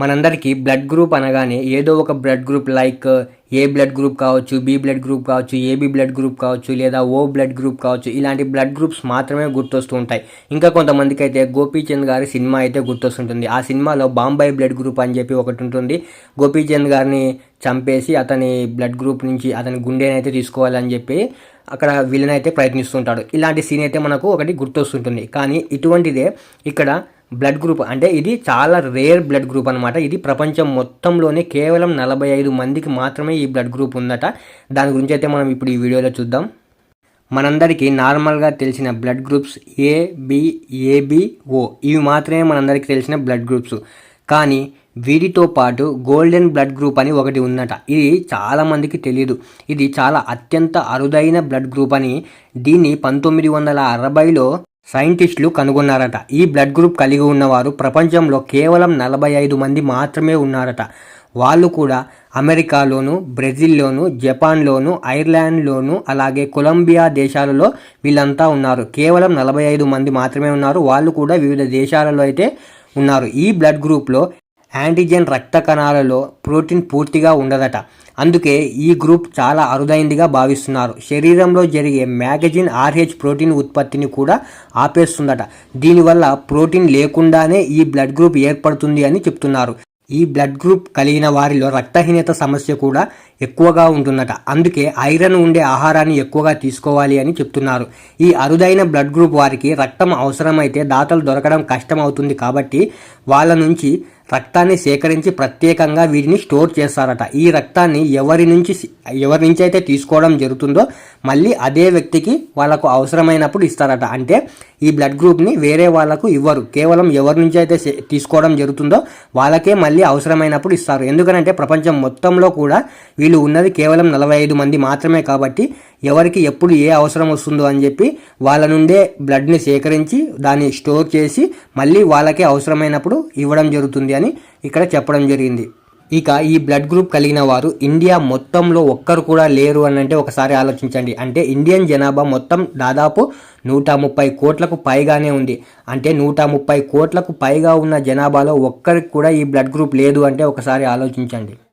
మనందరికీ blood group అనగానే ఏదో ఒక blood group like A blood group కావచ్చు బి బ్లడ్ గ్రూప్ కావచ్చు ఏబి బ్లడ్ గ్రూప్ కావచ్చు లేదా ఓ బ్లడ్ గ్రూప్ కావచ్చు ఇలాంటి బ్లడ్ గ్రూప్స్ మాత్రమే గుర్తొస్తూ ఉంటాయి. ఇంకా కొంతమందికి అయితే గోపీచంద్ గారి సినిమా అయితే గుర్తొస్తుంటుంది. ఆ సినిమాలో బాంబాయి బ్లడ్ గ్రూప్ అని చెప్పి ఒకటి ఉంటుంది. గోపీచంద్ గారిని చంపేసి అతని బ్లడ్ గ్రూప్ నుంచి అతని గుండెని అయితే తీసుకోవాలని చెప్పి అక్కడ విలన్ అయితే ప్రయత్నిస్తుంటాడు. ఇలాంటి సీన్ అయితే మనకు ఒకటి గుర్తొస్తుంటుంది. కానీ ఇటువంటిదే ఇక్కడ బ్లడ్ గ్రూప్. అంటే ఇది చాలా రేర్ బ్లడ్ గ్రూప్ అనమాట ఇది ప్రపంచం మొత్తంలోనే కేవలం నలభై ఐదు మందికి మాత్రమే ఈ బ్లడ్ గ్రూప్ ఉందట. దాని గురించి అయితే మనం ఇప్పుడు ఈ వీడియోలో చూద్దాం. మనందరికీ నార్మల్గా తెలిసిన బ్లడ్ గ్రూప్స్ ఏ ఏబి ఇవి మాత్రమే మనందరికీ తెలిసిన బ్లడ్ గ్రూప్స్. కానీ వీటితో పాటు గోల్డెన్ బ్లడ్ గ్రూప్ అని ఒకటి ఉందట. ఇది చాలామందికి తెలియదు ఇది చాలా అత్యంత అరుదైన బ్లడ్ గ్రూప్ అని దీన్ని పంతొమ్మిది వందల అరవైలో సైంటిస్టులు కనుగొన్నారట. ఈ బ్లడ్ గ్రూప్ కలిగి ఉన్నవారు ప్రపంచంలో కేవలం నలభై ఐదు మంది మాత్రమే ఉన్నారట. వాళ్ళు కూడా అమెరికాలోను బ్రెజిల్లోను జపాన్లోను ఐర్లాండ్లోను అలాగే కొలంబియా దేశాలలో వీళ్ళంతా ఉన్నారు. కేవలం నలభై ఐదు మంది మాత్రమే ఉన్నారు. వాళ్ళు కూడా వివిధ దేశాలలో అయితే ఉన్నారు. ఈ బ్లడ్ గ్రూప్లో యాంటీజెన్ రక్త కణాలలో ప్రోటీన్ పూర్తిగా ఉండదట. అందుకే ఈ గ్రూప్ చాలా అరుదైందిగా భావిస్తున్నారు. శరీరంలో జరిగే మ్యాగజిన్ ఆర్హెచ్ ప్రోటీన్ ఉత్పత్తిని కూడా ఆపేస్తుందట. దీనివల్ల ప్రోటీన్ లేకుండానే ఈ బ్లడ్ గ్రూప్ ఏర్పడుతుంది అని చెప్తున్నారు. ఈ బ్లడ్ గ్రూప్ కలిగిన వారిలో రక్తహీనత సమస్య కూడా ఎక్కువగా ఉంటుందట. అందుకే ఐరన్ ఉండే ఆహారాన్ని ఎక్కువగా తీసుకోవాలి అని చెప్తున్నారు. ఈ అరుదైన బ్లడ్ గ్రూప్ వారికి రక్తం అవసరమైతే దాతలు దొరకడం కష్టం అవుతుంది కాబట్టి వాళ్ళ నుంచి రక్తాన్ని సేకరించి ప్రత్యేకంగా వీటిని స్టోర్ చేస్తారట. ఈ రక్తాన్ని ఎవరి నుంచి ఎవరి నుంచి అయితే తీసుకోవడం జరుగుతుందో మళ్ళీ అదే వ్యక్తికి వాళ్ళకు అవసరమైనప్పుడు ఇస్తారట. అంటే ఈ బ్లడ్ గ్రూప్ని వేరే వాళ్ళకు ఇవ్వరు. కేవలం ఎవరి నుంచి అయితే తీసుకోవడం జరుగుతుందో వాళ్ళకే మళ్ళీ అవసరమైనప్పుడు ఇస్తారు. ఎందుకంటే ప్రపంచం మొత్తంలో కూడా వీళ్ళు ఉన్నది కేవలం నలభై ఐదు మంది మాత్రమే కాబట్టి ఎవరికి ఎప్పుడు ఏ అవసరం వస్తుందో అని చెప్పి వాళ్ళ నుండే బ్లడ్ని సేకరించి దాన్ని స్టోర్ చేసి మళ్ళీ వాళ్ళకే అవసరమైనప్పుడు ఇవ్వడం జరుగుతుంది అని ఇక్కడ చెప్పడం జరిగింది. ఇక ఈ బ్లడ్ గ్రూప్ కలిగిన వారు ఇండియా మొత్తంలో ఒక్కరు కూడా లేరు అని అంటే ఒకసారి ఆలోచించండి. అంటే ఇండియన్ జనాభా మొత్తం దాదాపు నూట ముప్పై కోట్లకు పైగానే ఉంది. అంటే నూట ముప్పై కోట్లకు పైగా ఉన్న జనాభాలో ఒక్కరికి కూడా ఈ బ్లడ్ గ్రూప్ లేదు అంటే ఒకసారి ఆలోచించండి.